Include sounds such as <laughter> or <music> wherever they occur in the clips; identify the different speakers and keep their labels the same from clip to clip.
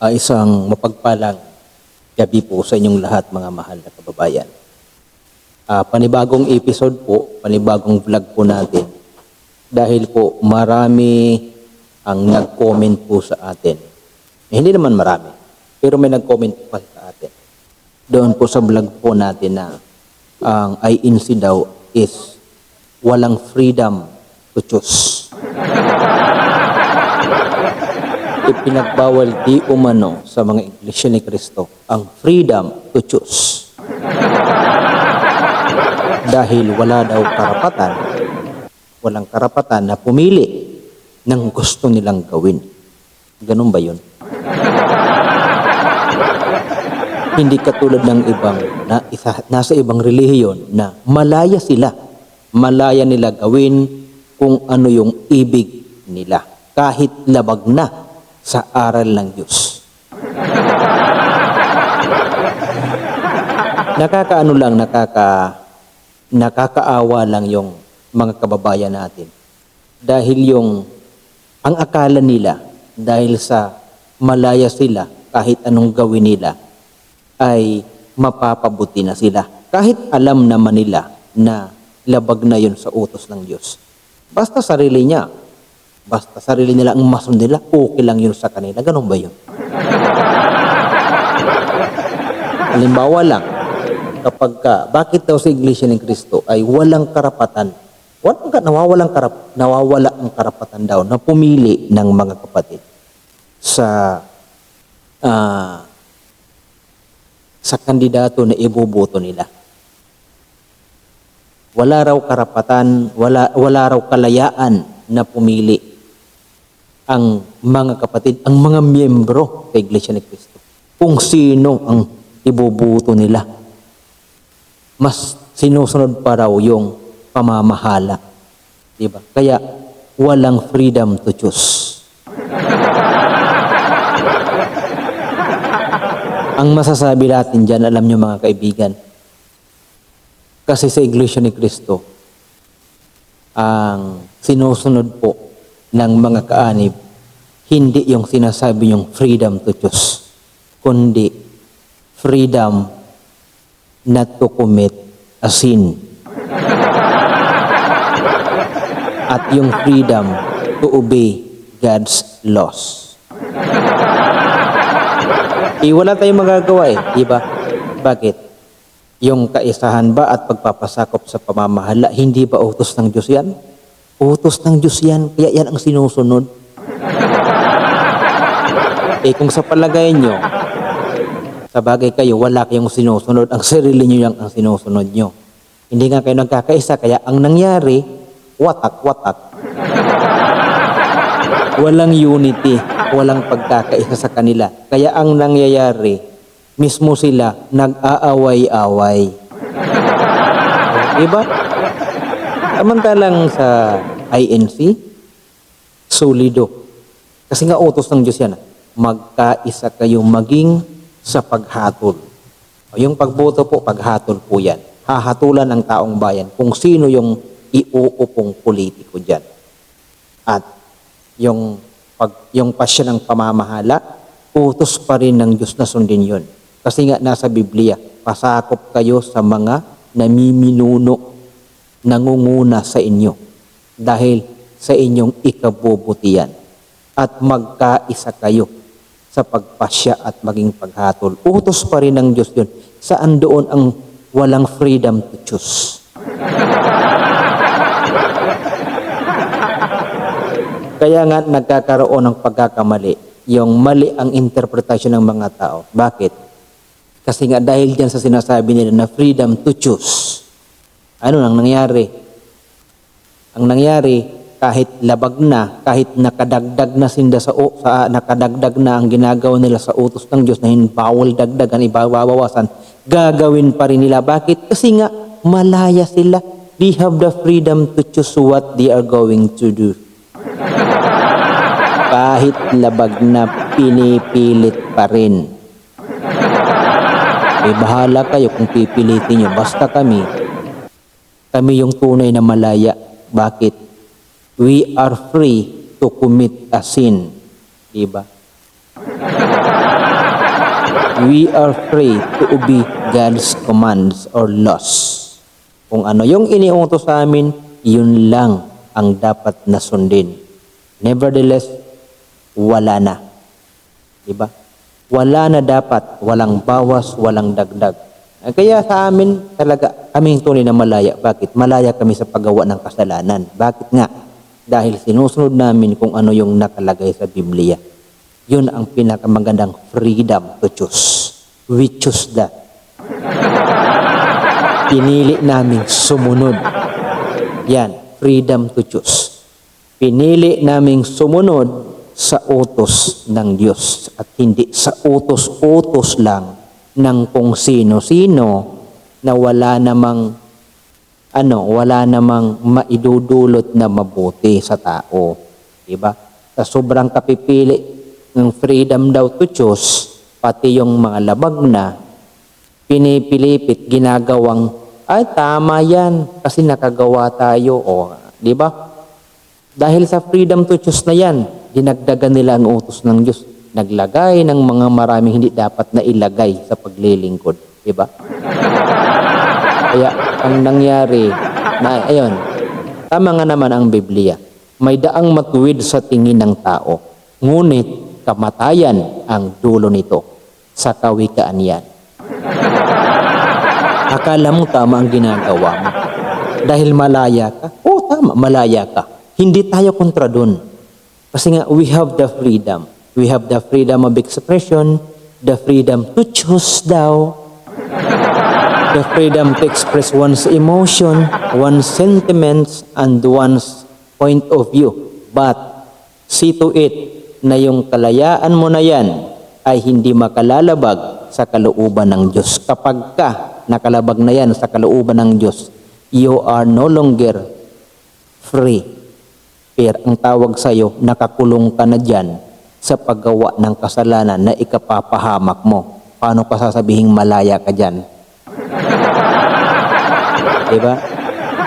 Speaker 1: Ah, isang mapagpalang gabi po sa inyong lahat mga mahal na kababayan. Ah, panibagong episode po, panibagong vlog po natin. Dahil po marami ang nag-comment po sa atin. Eh, hindi naman marami, pero may nag-comment kasi sa atin. Doon po sa vlog po natin na ang INC daw is walang freedom to choose. Ipinagbawal di umano sa mga iglesia ni Kristo ang freedom to choose. Dahil wala daw karapatan, walang karapatan na pumili ng gusto nilang gawin. Ganun ba yun? Hindi katulad ng ibang na isa, nasa ibang relihiyon na malaya sila. Malaya nila gawin kung ano yung ibig nila. Kahit labag na sa aral ng Diyos. Nakakaano lang, nakaka, nakakaawa lang yung mga kababayan natin. Dahil yung, ang akala nila, dahil sa malaya sila, kahit anong gawin nila, ay mapapabuti na sila. Kahit alam naman nila na labag na yun sa utos ng Diyos. Basta sarili niya, basta sarili nila ang masun nila, okay lang yun sa kanila. Ganun ba yun? <laughs> Halimbawa lang, kapag ka, bakit daw sa Iglesia ng Kristo ay walang karapatan, walang, ka- nawawalang karap, nawawala ang karapatan daw na pumili ng mga kapatid sa ah, sa kandidato na iboboto nila. Wala raw karapatan, wala, wala raw kalayaan na pumili ang mga kapatid, ang mga miyembro sa Iglesia ni Cristo. Kung sino ang iboboto nila. Mas sinusunod pa raw yung pamamahala. Diba? Kaya walang freedom to choose. Ang masasabi natin dyan, alam nyo mga kaibigan, kasi sa Iglesia ni Cristo, ang sinusunod po ng mga kaanib, hindi yung sinasabi yung freedom to choose, kundi freedom not to commit a sin. <laughs> At yung freedom to obey God's laws. <laughs> Eh, wala tayong magagawa eh, di ba? Bakit? Yung kaisahan ba at pagpapasakop sa pamamahala, hindi ba utos ng Diyos yan? Utos ng Diyos yan, kaya yan ang sinusunod. <laughs> eh kung sa palagay nyo, sa bagay kayo, wala kayong sinusunod, ang sarili nyo yan ang sinusunod nyo. Hindi nga kayo nagkakaisa, kaya ang nangyari, watak-watak. <laughs> Walang unity, walang pagkakaisa sa kanila. Kaya ang nangyayari, mismo sila nag-aaway-away. <laughs> Diba? Samantalang sa INC, solido. Kasi nga utos ng Diyos yan, ah. magkaisa kayo maging sa paghatol. Yung pagboto po, paghatol po yan. Hahatulan ng taong bayan kung sino yung iuupong politiko dyan. At yung pag yung pasya ng pamamahala, utos pa rin ng Diyos na sundin yun. Kasi nga nasa Biblia, pasakop kayo sa mga namiminuno, nangunguna sa inyo dahil sa inyong ikabubutihan at magkaisa kayo sa pagpasya at maging paghatol. Utos pa rin ng Diyos yun. Saan doon ang walang freedom to choose? Kaya nga nagkakaroon ng pagkakamali. Yung mali ang interpretasyon ng mga tao. Bakit? Kasi nga dahil dyan sa sinasabi nila na freedom to choose. Ano nang nangyari? Ang nangyari, kahit labag na, kahit nakadagdag na sinda sa, o- sa nakadagdag na ang ginagawa nila sa utos ng Diyos na bawal dagdagan, ibabawasan, gagawin pa rin nila. Bakit? Kasi nga malaya sila. They have the freedom to choose what they are going to do kahit labag na pinipilit pa rin. Eh, bahala kayo kung pipilitin nyo. Basta kami, kami yung tunay na malaya. Bakit? We are free to commit a sin. Diba? We are free to obey God's commands or laws. Kung ano yung iniutos sa amin, yun lang ang dapat na sundin. Nevertheless, wala na. Diba? Wala na dapat, walang bawas, walang dagdag. Kaya sa amin talaga, kaming tunay na malaya. Bakit? Malaya kami sa paggawa ng kasalanan. Bakit nga? Dahil sinusunod namin kung ano yung nakalagay sa Biblia. Yun ang pinakamagandang freedom to choose. We choose that. Pinili namin sumunod. Yan, freedom to choose. Pinili naming sumunod sa utos ng Diyos at hindi sa utos-utos lang ng kung sino-sino na wala namang ano, wala namang maidudulot na mabuti sa tao. Diba? Sa sobrang kapipili ng freedom daw to choose, pati yung mga labag na, pinipilipit, ginagawang, ay tama yan, kasi nakagawa tayo. O, di ba? Dahil sa freedom to choose na yan, dinagdagan nila ang utos ng Diyos. Naglagay ng mga maraming hindi dapat na ilagay sa paglilingkod. Di ba? Kaya ang nangyari, na ayun, tama nga naman ang Biblia. May daang matuwid sa tingin ng tao. Ngunit kamatayan ang dulo nito. Sa kawikaan yan. Akala mo tama ang ginagawa mo. Dahil malaya ka? Oo, tama, malaya ka. Hindi tayo kontra dun. Kasi nga, we have the freedom. We have the freedom of expression, the freedom to choose daw, the freedom to express one's emotion, one's sentiments, and one's point of view. But, see to it na yung kalayaan mo na yan ay hindi makalalabag sa kalooban ng Diyos. Kapag ka nakalabag na yan sa kalooban ng Diyos, you are no longer free. Pero ang tawag sa iyo, nakakulong ka na dyan sa paggawa ng kasalanan na ikapapahamak mo. Paano ka sasabihing malaya ka dyan? <laughs> Diba?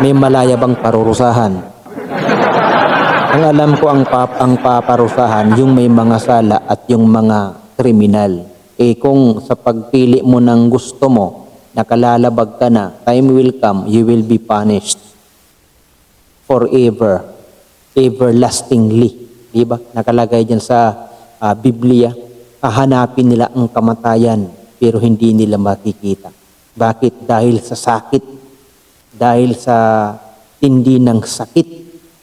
Speaker 1: May malaya bang parurusahan? Ang alam ko ang, pap ang paparusahan, yung may mga sala at yung mga kriminal. Eh kung sa pagpili mo ng gusto mo, nakalalabag ka na, time will come, you will be punished forever, everlastingly. Di ba? Nakalagay dyan sa ah, Biblia, hahanapin nila ang kamatayan, pero hindi nila makikita. Bakit? Dahil sa sakit, dahil sa tindi ng sakit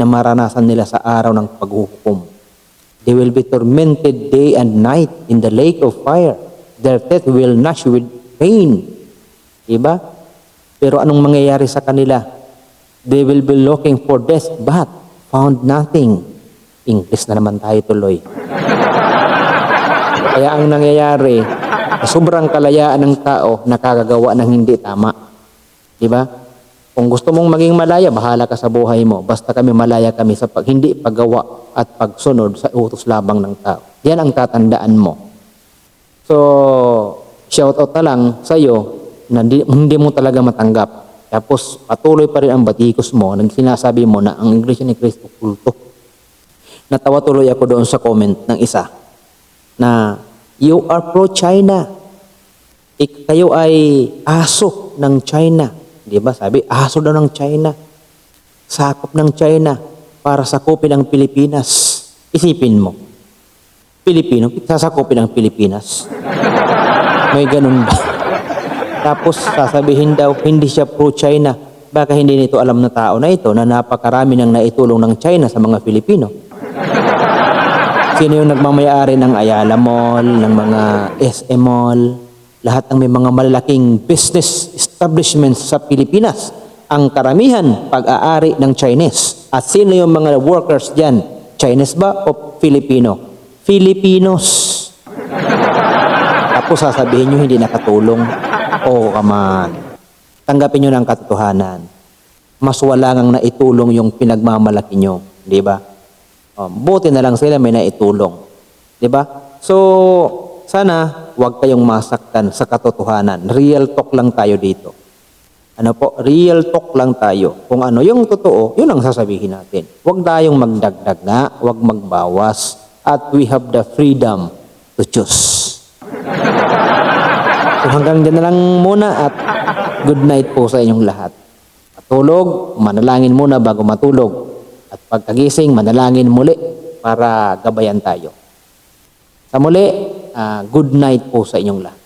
Speaker 1: na maranasan nila sa araw ng paghuhukom. They will be tormented day and night in the lake of fire. Their teeth will gnash with pain. Diba? Pero anong mangyayari sa kanila? They will be looking for death but found nothing. English na naman tayo tuloy. Kaya ang nangyayari, sobrang kalayaan ng tao nakakagawa ng hindi tama. Di ba? Kung gusto mong maging malaya, bahala ka sa buhay mo. Basta kami malaya kami sa pag, hindi paggawa at pagsunod sa utos labang ng tao. Yan ang tatandaan mo. So, shout out na lang sa iyo na hindi, hindi mo talaga matanggap. Tapos patuloy pa rin ang batikos mo nang sinasabi mo na ang Iglesia ni Cristo kulto. Natawa tuloy ako doon sa comment ng isa na you are pro-China. Ik, kayo ay aso ng China. Di ba? Sabi, aso daw ng China. Sakop ng China para sakupin ang Pilipinas. Isipin mo. Pilipino, sasakupin ang Pilipinas. <laughs> May ganun ba? <laughs> Tapos sasabihin daw, hindi siya pro-China. Baka hindi nito alam na tao na ito na napakarami nang naitulong ng China sa mga Pilipino. Sino yung nagmamayari ng Ayala Mall, ng mga SM Mall, lahat ng may mga malalaking business establishments sa Pilipinas. Ang karamihan pag-aari ng Chinese. At sino yung mga workers dyan? Chinese ba o Filipino? Filipinos. Tapos sasabihin nyo hindi nakatulong. Oh, come on. Tanggapin nyo ng katotohanan. Mas wala ngang naitulong yung pinagmamalaki nyo. Di ba? Um, buti na lang sila may naitulong. Di ba? So, sana huwag kayong masaktan sa katotohanan. Real talk lang tayo dito. Ano po? Real talk lang tayo. Kung ano yung totoo, yun ang sasabihin natin. Huwag tayong magdagdag nga, huwag magbawas. At we have the freedom to choose. So hanggang dyan na lang muna at good night po sa inyong lahat. Matulog, manalangin muna bago matulog. At pagkagising, manalangin muli para gabayan tayo. Sa muli, ah, good night po sa inyong lahat.